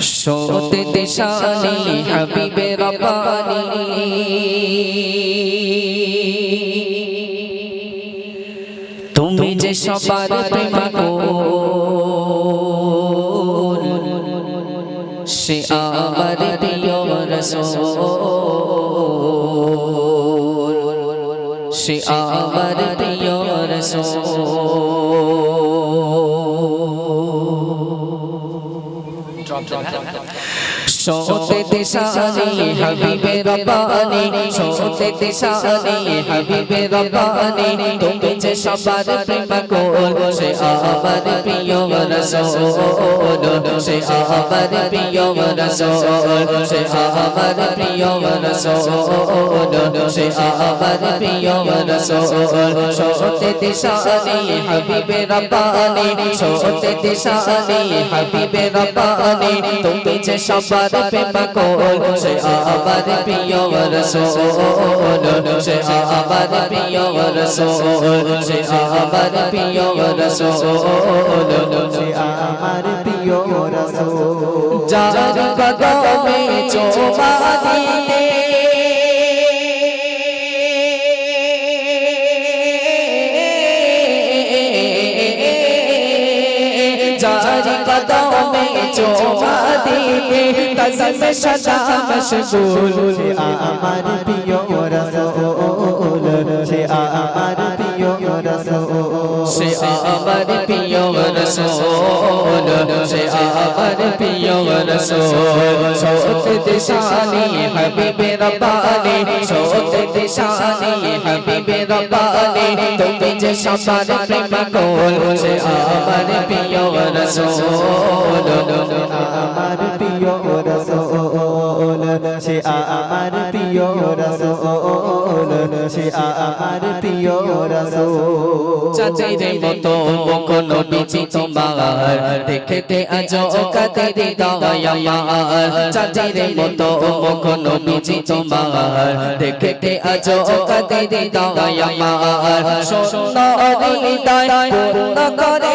সোতে দিশানি হাবিবে রব্বানি। তুমি যে সবার প্রেমা সে আমার প্রিয় রসূল। সে আমার প্রিয় রসূল। จอด সোতে দিশানি হাবিবে রব্বানি সোতে দিশানি হাবিবে রব্বানি তুমি যে সবার প্রেম কোল সে আমার প্রিয় রাসূল সে আমার প্রিয় রাসূল সে আমার প্রিয় রাসূল সে আমার প্রিয় রাসূল সোতে দিশানি হাবিবে রব্বানি সোতে দিশানি হাবিবে রব্বানি তুমি যে সবার প্রেম কোল সে আমার প্রিয় রাসূল সে সে আমার প্রিয় রাসূল। যার কদমে চোমা যার কদমে চোমা দিতে কসম সদা মশগুল সে আমার প্রিয় রসূল সে আমার প্রিয় রসূল সে আমার প্রিয় রসূল সে আমার প্রিয় রসূল সৌত দিশানি হাবিবে রব্বানি সৌত দিশানি হাবিবে রব্বানি তুমি যে সবার প্রেম কোল সে আমার প্রিয় রসূল। আমার প্রিয় রসূল। সে আমার প্রিয় রসূল, সে আমার প্রিয় রসূল। চাঁদের মতো কোন বিচি তোমার, দেখতে আজ কাদের দয়ামার চাঁদের মতো কোন বিচি তোমার, দেখতে আজ কাদের দয়ামার সুন্দরী দয়া পূর্ণ করে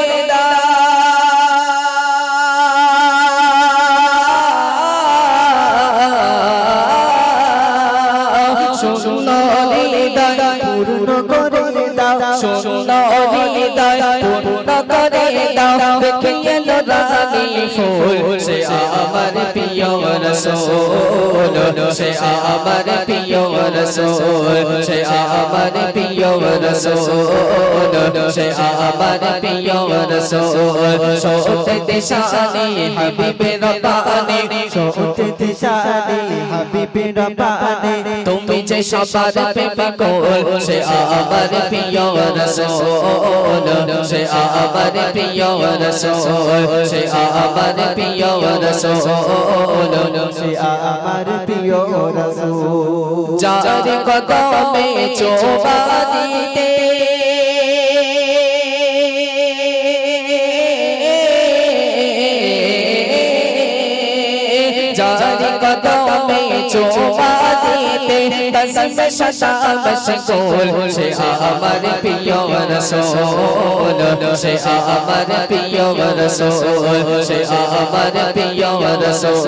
দাও সুন্দরী দয়া পূর্ণ করে দাও। সুন্দরী পূর্ণ করে দাও সে আমার প্রিয় রসূল সে আমার প্রিয় রসূল সে আমার প্রিয় রসূল সোতে দিশানি হাবিবে রব্বানি, সত্যি দিশানি হাবিবে রব্বানি। তুমি যে সবার প্রেম কোল সে আমার প্রিয় রসূল সে আমার প্রিয় রসূল সে আমার প্রিয় রসূল সে আমার প্রিয় রসূল। যার কদমে চোবা দিতে। যার কদমে চোবা দিতে। কসম সদা মশগুল। সে আমার প্রিয় রসূল। সে আমার প্রিয় রসূল। সে আমার প্রিয় রসূল।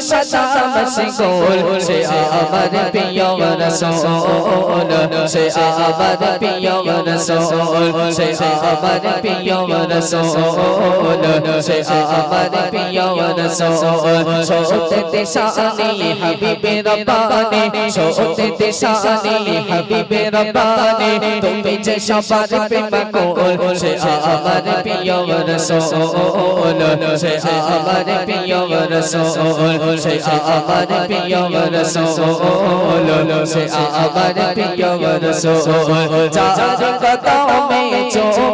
সদা মশগুল সে আমার প্রিয় রসূল সে আমার প্রিয় রসূল সে আমার প্রিয় রসূল সে আমার প্রিয় রসূল সোতে দিশানি হাবিবে রব্বানি সোতে দিশানি হাবিবে রব্বানি তুমি যে সবার প্রেম কোল সে আমার প্রিয় রসূল সে আমার প্রিয় রসূল সে আমার প্রিয় রসূল সে আমার প্রিয় রসূল। যা কদমে চোবা